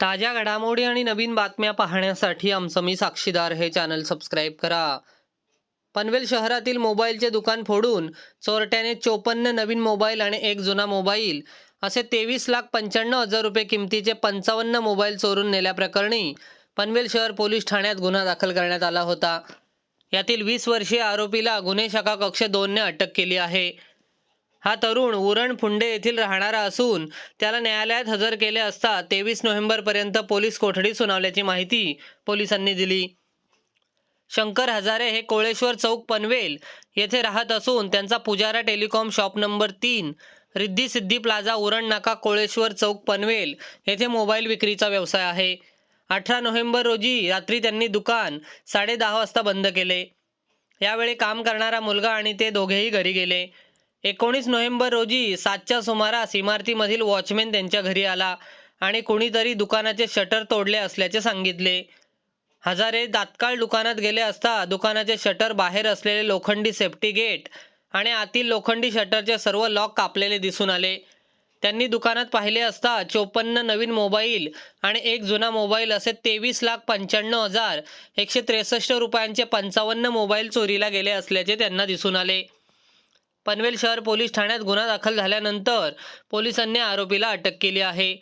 ताज्या घडामोडी आणि नवीन बातम्या पाहण्यासाठी आमचं मी साक्षीदार हे चॅनल सबस्क्राईब करा. पनवेल शहरातील मोबाईलचे दुकान फोडून चोरट्याने चोपन्न नवीन मोबाईल आणि एक जुना मोबाईल असे तेवीस लाख पंच्याण्णव हजार रुपये किमतीचे पंचावन्न मोबाईल चोरून नेल्याप्रकरणी पनवेल शहर पोलीस ठाण्यात गुन्हा दाखल करण्यात आला होता. यातील वीस वर्षीय आरोपीला गुन्हे शाखा कक्ष दोनने अटक केली आहे. हा तरुण उरण फुंडे येथील राहणारा असून त्याला न्यायालयात हजर केले असता तेवीस नोव्हेंबरपर्यंत पोलीस कोठडी सुनावल्याची माहिती पोलिसांनी दिली. शंकर हजारे हे कोळेश्वर चौक पनवेल येथे राहत असून त्यांचा पुजारा टेलिकॉम शॉप नंबर तीन रिद्धी सिद्धी प्लाझा उरण नाका कोळेश्वर चौक पनवेल येथे मोबाईल विक्रीचा व्यवसाय आहे. अठरा नोव्हेंबर रोजी रात्री त्यांनी दुकान साडे दहा वाजता बंद केले. यावेळी काम करणारा मुलगा आणि ते दोघेही घरी गेले. एकोणीस नोव्हेंबर रोजी सातच्या सुमारास इमारतीमधील वॉचमॅन त्यांच्या घरी आला आणि कोणीतरी दुकानाचे शटर तोडले असल्याचे सांगितले. हजारे तात्काळ दुकानात गेले असता दुकानाचे शटर बाहेर असलेले लोखंडी सेफ्टी गेट आणि आतील लोखंडी शटरचे सर्व लॉक कापलेले दिसून आले. त्यांनी दुकानात पाहिले असता चोपन्न नवीन मोबाईल आणि एक जुना मोबाईल असे तेवीस लाख पंच्याण्णव हजार एकशे त्रेसष्ट रुपयांचे पंचावन्न मोबाईल चोरीला गेले असल्याचे त्यांना दिसून आले. पनवेल शहर पोलीस ठाण्यात गुन्हा दाखल झाल्यानंतर पोलिसांनी आरोपीला अटक केली आहे.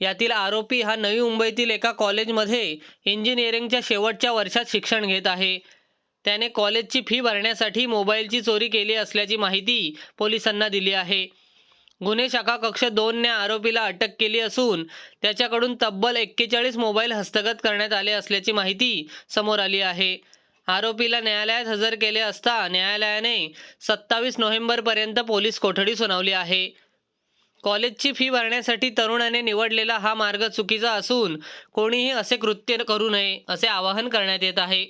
यातील आरोपी हा नवी मुंबईतील एका कॉलेजमध्ये इंजिनिअरिंगच्या शेवटच्या वर्षात शिक्षण घेत आहे. त्याने कॉलेजची फी भरण्यासाठी मोबाईलची चोरी केली असल्याची माहिती पोलिसांना दिली आहे. गुन्हे शाखा कक्ष दोनने आरोपीला अटक केली असून त्याच्याकडून तब्बल एक्केचाळीस मोबाईल हस्तगत करण्यात आले असल्याची माहिती समोर आली आहे. आरोपीला न्यायालयात हजर केले असता न्यायालयाने सत्तावीस नोव्हेंबरपर्यंत पोलीस कोठडी सुनावली आहे. कॉलेजची फी भरण्यासाठी तरुणाने निवडलेला हा मार्ग चुकीचा असून कोणीही असे कृत्य करू नये असे आवाहन करण्यात येत आहे.